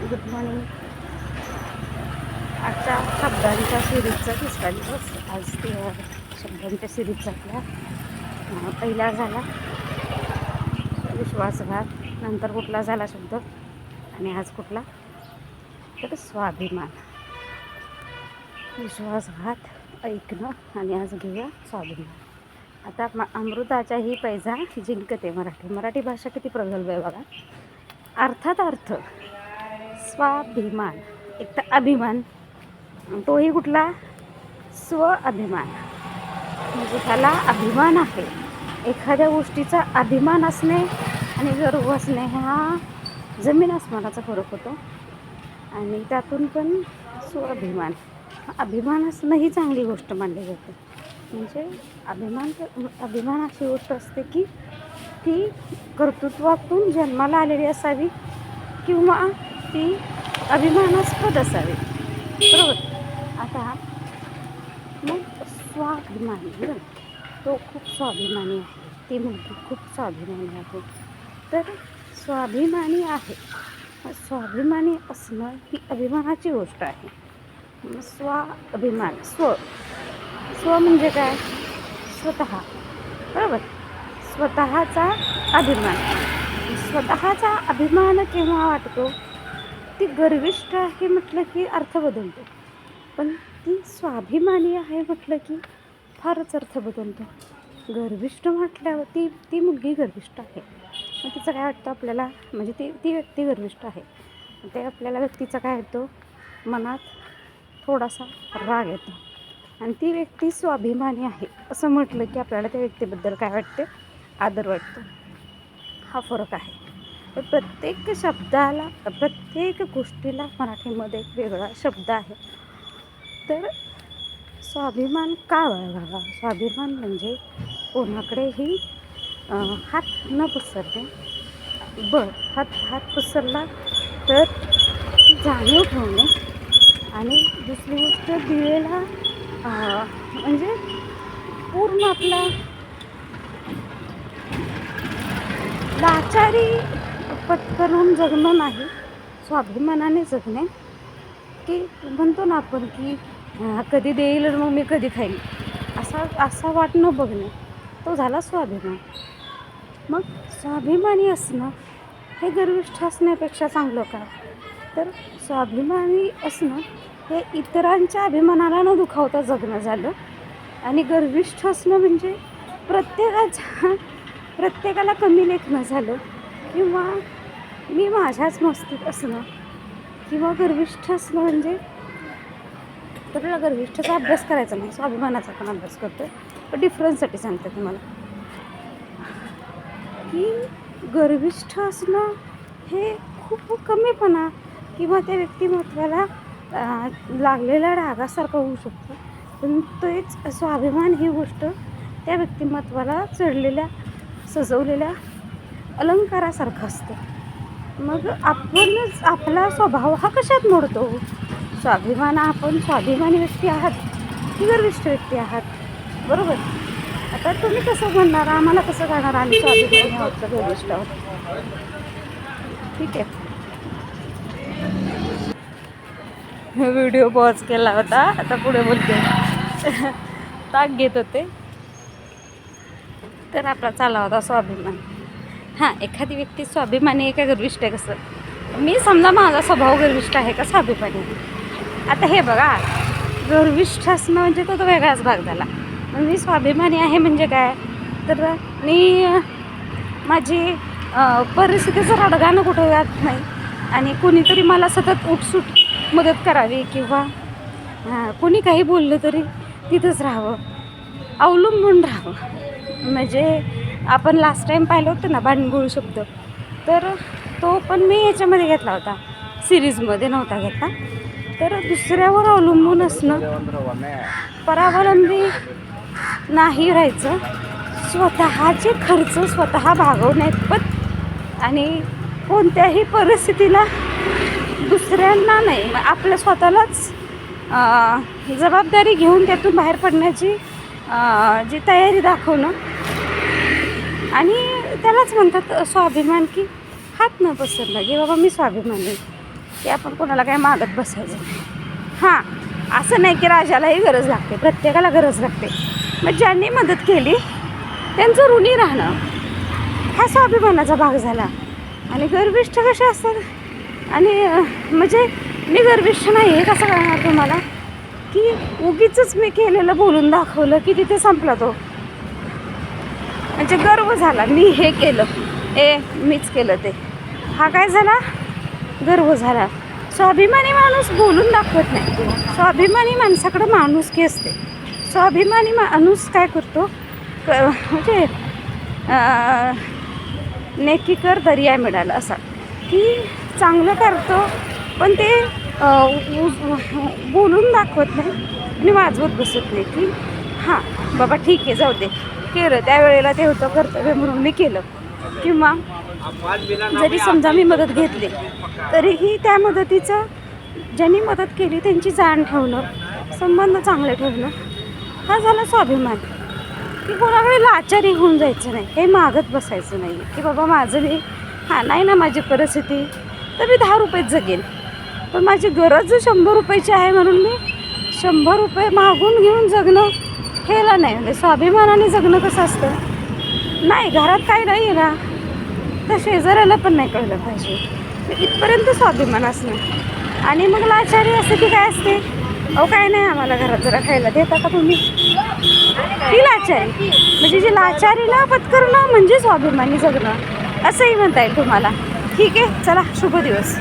Good morning आजच्या शब्दांच्या सिरीजचा तिसरा दिवस. आज ते शब्दांच्या सिरीजचा आपला पहिला झाला. विश्वासघात. नंतर कुठला झाला शब्द? आणि आज कुठला? तर स्वाभिमान. विश्वासघात ऐकणं आणि आज घेऊया स्वाभिमान. आता म अमृताच्याही पैजा जिंकते मराठी. मराठी भाषा किती प्रगल्भ आहे बघा. अर्थात अर्थ. स्वाभिमान एक तर अभिमान तोही कुठला? स्व अभिमान म्हणजे त्याला अभिमान आहे. एखाद्या गोष्टीचा अभिमान असणे आणि गर्व असणे हा जमीन आसमानाचा फरक होतो. आणि त्यातून पण स्वाभिमान. अभिमान असणं ही चांगली गोष्ट मानली जाते. म्हणजे अभिमान अभिमान अशी गोष्ट असते की ती कर्तृत्वातून जन्माला आलेली असावी किंवा ती अभिमानास्पद असावी. बरोबर? आता मग स्वाभिमानी बरं तो खूप स्वाभिमानी आहे. ती मुलगी खूप स्वाभिमानी आहे. तर स्वाभिमानी आहे. स्वाभिमानी असणं ही अभिमानाची गोष्ट आहे. मग स्वाभिमान स्व स्व म्हणजे काय? स्वतः. बरोबर? स्वतःचा अभिमान. स्वतःचा अभिमान केव्हा वाटतो? ती गर्विष्ठ आहे म्हटलं की अर्थ बदलतो. पण ती स्वाभिमानी आहे म्हटलं की फारच अर्थ बदलतो. गर्विष्ठ म्हटल्यावर ती ती मुलगी गर्विष्ठ आहे. मग तिचं काय वाटतं आपल्याला? म्हणजे ती ती व्यक्ती गर्विष्ठ आहे. ते आपल्याला व्यक्तीचा काय येतो? मनात थोडासा राग येतो. आणि ती व्यक्ती स्वाभिमानी आहे. असं म्हटलं की आपल्याला त्या व्यक्तीबद्दल काय वाटते? आदर वाटतो. हा फरक आहे. तर प्रत्येक शब्दाला प्रत्येक गोष्टीला मराठीमध्ये एक वेगळा शब्द आहे. तर स्वाभिमान का बाळगावा स्वाभिमान म्हणजे कोणाकडेही हात न पसरणे. बर हात हात पसरला तर जाणीव ठेवणे. आणि दुसरी गोष्ट दिलेला म्हणजे पूर्ण आपला लाचारी पत्करून जगणं नाही. स्वाभिमानाने जगणे. की म्हणतो ना आपण की कधी देईल आणि मग मी कधी खाईन. असा असा वाटणं बघणे. तो झाला स्वाभिमान. मग स्वाभिमानी असणं हे गर्विष्ठ असण्यापेक्षा चांगलं का? तर स्वाभिमानी असणं हे इतरांच्या अभिमानाला न दुखावता जगणं झालं. आणि गर्विष्ठ असणं म्हणजे प्रत्येकाच्या प्रत्येकाला कमी लेखणं झालं. किंवा मी माझ्याच मस्तीत असणं किंवा गर्विष्ठ असणं म्हणजे तर तुला गर्विष्ठचा अभ्यास करायचा नाही. स्वाभिमानाचा पण अभ्यास करतो पण डिफरन्ससाठी सांगते तुम्हाला. की गर्विष्ठ असणं हे खूप कमीपणा किंवा त्या व्यक्तिमत्वाला लागलेला लागलेल्या होऊ शकतो. पण तेच स्वाभिमान ही गोष्ट त्या व्यक्तिमत्वाला चढलेल्या सजवलेल्या अलंकारासारखं असतं. मग आपणच आपला स्वभाव हा कशात मोडतो? स्वाभिमान आपण स्वाभिमानी व्यक्ती आहात की गर्विष्ठ व्यक्ती आहात? बरोबर? आता तुम्ही कसं म्हणणार? आम्हाला कसं करणार? आम्ही स्वाभिमानी आहोत का गर्विष्ठ आहोत? ठीक आहे. व्हिडिओ पॉज केला होता. आता पुढे बोलते. ताक घेत होते. तर आपला चालला होता स्वाभिमान. हां एखादी व्यक्ती स्वाभिमानी आहे का गर्विष्ट आहे कसं? मी समजा माझा स्वभाव गर्विष्ट आहे का स्वाभिमानी? आहे आता हे बघा गर्विष्ठ असणं म्हणजे तो तो वेगळाच भाग झाला. मी स्वाभिमानी आहे म्हणजे काय? तर मी माझी परिस्थितीचं रडगाणं कुठं जात नाही आणि कुणीतरी मला सतत उठसूट मदत करावी किंवा हां, कुणी काही बोललं तरी तिथंच राहावं अवलंबून राहावं. म्हणजे आपण लास्ट टाईम पाहिलं होतं ना भांडगुळ शब्द. तर तो पण मी याच्यामध्ये घेतला होता. सिरीजमध्ये नव्हता घेतला. तर दुसऱ्यावर अवलंबून असणं परावलंबी नाही राहायचं. स्वतःचे खर्च स्वतः भागवण्यात आणि कोणत्याही परिस्थितीला दुसऱ्यांना नाही मग आपल्या स्वतःलाच जबाबदारी घेऊन त्यातून बाहेर पडण्याची जी तयारी दाखवणं आणि त्यालाच म्हणतात स्वाभिमान की हात न पसरला की बाबा मी स्वाभिमानी की आपण कोणाला काय मागत बसायचं. हां असं नाही की राजालाही गरज लागते प्रत्येकाला गरज लागते. मग ज्यांनी मदत केली त्यांचं ऋणी राहणं हा स्वाभिमानाचा भाग झाला. आणि गर्विष्ठ कसे असतात? आणि म्हणजे मी गर्विष्ठ नाही आहे कसं कळणार तुम्हाला? की उगीच मी केलेलं बोलून दाखवलं की तिथे संपला तो. म्हणजे गर्व झाला. मी हे केलं. ए मीच केलं ते. हा काय झाला? गर्व झाला. स्वाभिमानी माणूस बोलून दाखवत नाही. स्वाभिमानी माणसाकडं माणुसकी असते? स्वाभिमानी माणूस काय करतो? क म्हणजे नेकी कर दर्या मिळाला असा. की चांगलं करतो पण ते बोलून दाखवत नाही. आणि वाजवत बसत नाही की हां बाबा ठीक आहे जाऊ दे. केलं त्यावेळेला ते होतं कर्तव्य म्हणून मी केलं. किंवा जरी समजा मी मदत घेतली तरीही त्या मदतीचं ज्यांनी मदत केली त्यांची जाण ठेवणं संबंध चांगले ठेवणं हा झाला स्वाभिमान. की कोणाकडे लाचारी होऊन जायचं नाही काही मागत बसायचं नाही. की बाबा माझं मी हा नाही ना माझी परिस्थिती तर मी दहा रुपयेच जगेन. पण माझी गरज शंभर रुपयाची आहे म्हणून मी शंभर रुपये मागून घेऊन जगणं केलं नाही. म्हणजे स्वाभिमानाने जगणं कसं असतं? नाही घरात काही नाही ना. तर शेजाऱ्याला पण नाही कळलं पाहिजे. इथपर्यंत स्वाभिमान असणं. आणि मग लाचारी असते की काय असते? अहो काय नाही आम्हाला घरात जरा खायला देता का तुम्ही? ही लाचारी. म्हणजे जी लाचारीला पत्करणं म्हणजे स्वाभिमानी जगणं. असंही म्हणता येईल तुम्हाला. ठीक आहे चला शुभ दिवस.